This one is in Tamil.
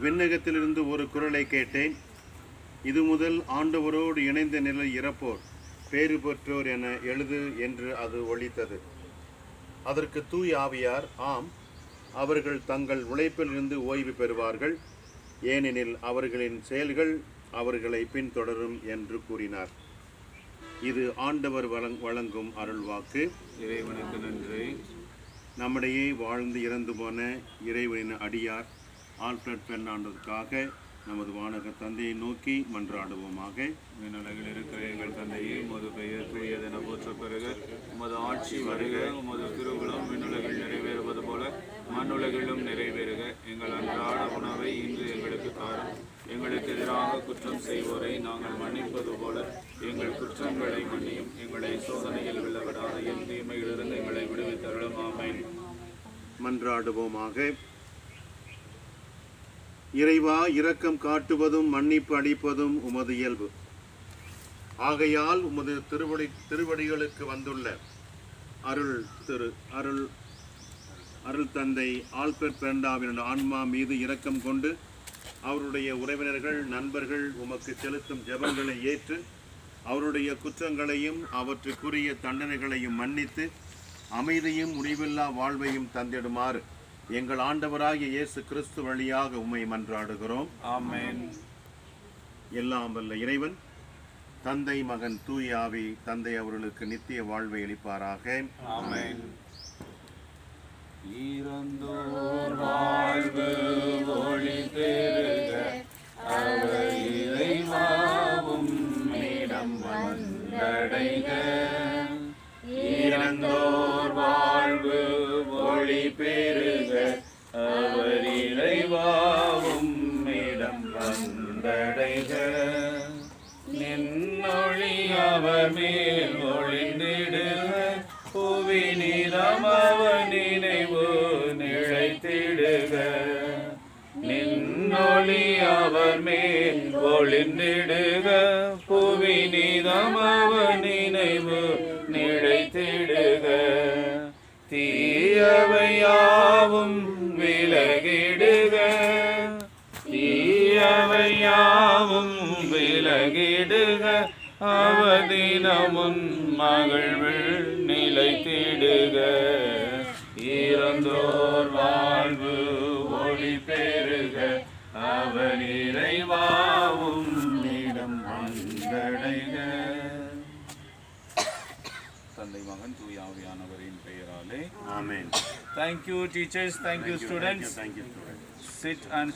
விண்ணகத்திலிருந்து ஒரு குரலை கேட்டேன். இது முதல் ஆண்டவரோடு இணைந்த நிலை இறப்போர் பேறு பெற்றோர் என எழுது என்று அது ஒலித்தது. அதற்கு தூய் ஆவியார் ஆம் அவர்கள் தங்கள் உழைப்பிலிருந்து ஓய்வு பெறுவார்கள். ஏனெனில் அவர்களின் செயல்கள் அவர்களை பின்தொடரும் என்று கூறினார். இது ஆண்டவர் வழங் வழங்கும் அருள்வாக்கு. இறைவனுக்கு நன்றி. நம்மிடையே வாழ்ந்து இறந்து போன இறைவனின் அடியார் ஆல்ஃபிரட் பெர்னாண்டதுக்காக நமது வானக தந்தையை நோக்கி மன்றாடுவோமாக. விண்ணுலகில் இருக்கிற எங்கள் தந்தையே உமது பெயர் தூயதென போற்ற பிறகு உமது ஆட்சி வருக உமது திருவுளம் விண்ணுலகில் நிறைவேறுவது போல மண்ணுலகிலும் நிறைவேறுக. எங்கள் அன்றாட உணவை இன்று எங்களுக்கு தாரும். எங்களுக்கு எதிராக குற்றம் செய்வோரை நாங்கள் மன்னிப்பது போல எங்கள் குற்றங்களை மன்னியும். எங்களை சோதனையில் விழவிடாதையும் தீமையிலிருந்து எங்களை விடுவித்தருளும். ஆமென். மன்றாடுவோமாக. இறைவா இரக்கம் காட்டுவதும் மன்னிப்பு அளிப்பதும் உமது இயல்பு. ஆகையால் உமது திருவடி திருவடிகளுக்கு வந்துள்ள அருள் திரு அருள் அருள் தந்தை ஆல்பர்ட் பெர்ண்டாவின் ஆன்மா மீது இரக்கம் கொண்டு அவருடைய உறவினர்கள் நண்பர்கள் உமக்கு செலுத்தும் ஜெபங்களை ஏற்று அவருடைய குற்றங்களையும் அவற்றுக்குரிய தண்டனைகளையும் மன்னித்து அமைதியும் முடிவில்லா வாழ்வையும் தந்திடுமாறு எங்கள் ஆண்டவராகிய இயேசு கிறிஸ்து வழியாக உம்மை மன்றாடுகிறோம். ஆமென். எல்லாம் வல்ல இறைவன் தந்தை மகன் தூய ஆவி தந்தை அவர்களுக்கு நித்திய வாழ்வை அளிப்பாராக. ஆமென். இறந்தோர் அவர் மேல் ஒளிந்திடுக. புவி நிறம் அவர் நினைவு நிழைத்திடுக நின்னொளி அவர் மேல் ஒளிந்திடுக. புவி நிதம் அவர் நினைவு நிழைத்திடுக தீயவையாவும் விலகிடுக. தீயவையாவும் விலகிடுக. அவதினமுன் மகிழ்வில் நிலைத்திடுக இறந்தோர் வாழ்வு ஒளி பெருக அவர் இறைவாவும் இடம் வந்தடைக தந்தை மகன் தூய ஆவியானவரின் பெயராலே ஆமென். Thank, you, students. Thank you, students. Sit and